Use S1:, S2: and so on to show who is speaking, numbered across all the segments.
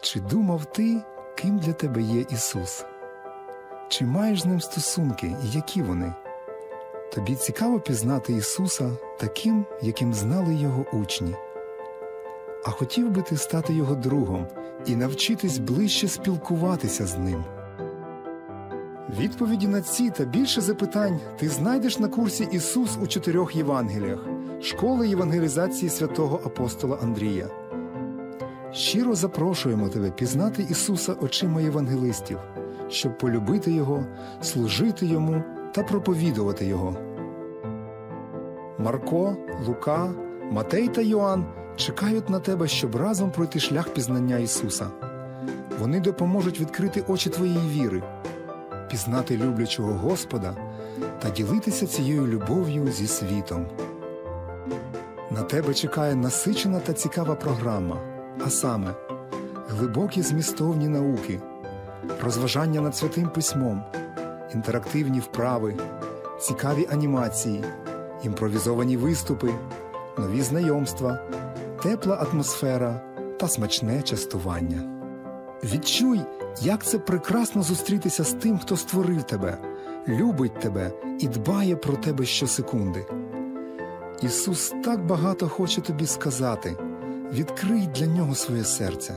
S1: Чи думав ти, ким для тебе є Ісус? Чи маєш з ним стосунки і які вони? Тобі цікаво пізнати Ісуса таким, яким знали Його учні. А хотів би ти стати Його другом і навчитись ближче спілкуватися з ним. Відповіді на ці та більше запитань ти знайдеш на курсі Ісус у чотирьох Євангеліях школи євангелізації святого апостола Андрія. Щиро запрошуємо тебе пізнати Ісуса очима євангелистів, щоб полюбити Його, служити Йому та проповідувати Його. Марко, Лука, Матей та Йоанн чекають на тебе, щоб разом пройти шлях пізнання Ісуса. Вони допоможуть відкрити очі твоєї віри, пізнати люблячого Господа та ділитися цією любов'ю зі світом. На тебе чекає насичена та цікава програма, а саме глибокі змістовні науки, розважання над святим письмом, інтерактивні вправи, цікаві анімації, імпровізовані виступи, нові знайомства, тепла атмосфера та смачне частування. Відчуй, як це прекрасно зустрітися з тим, хто створив тебе, любить тебе і дбає про тебе щосекунди. Ісус так багато хоче тобі сказати. Відкрий для нього своє серце.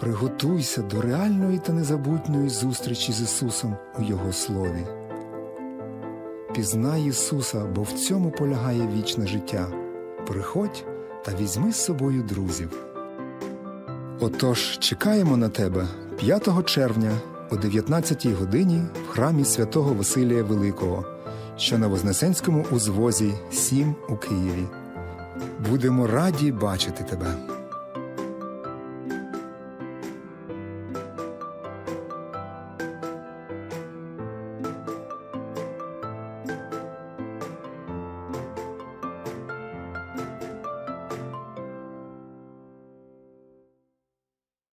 S1: Приготуйся до реальної та незабутньої зустрічі з Ісусом у Його Слові. Пізнай Ісуса, бо в цьому полягає вічне життя. Приходь та візьми з собою друзів. Отож, чекаємо на тебе 5 червня о 19 годині в храмі святого Василія Великого, що на Вознесенському узвозі 7 у Києві. Будемо раді бачити тебе.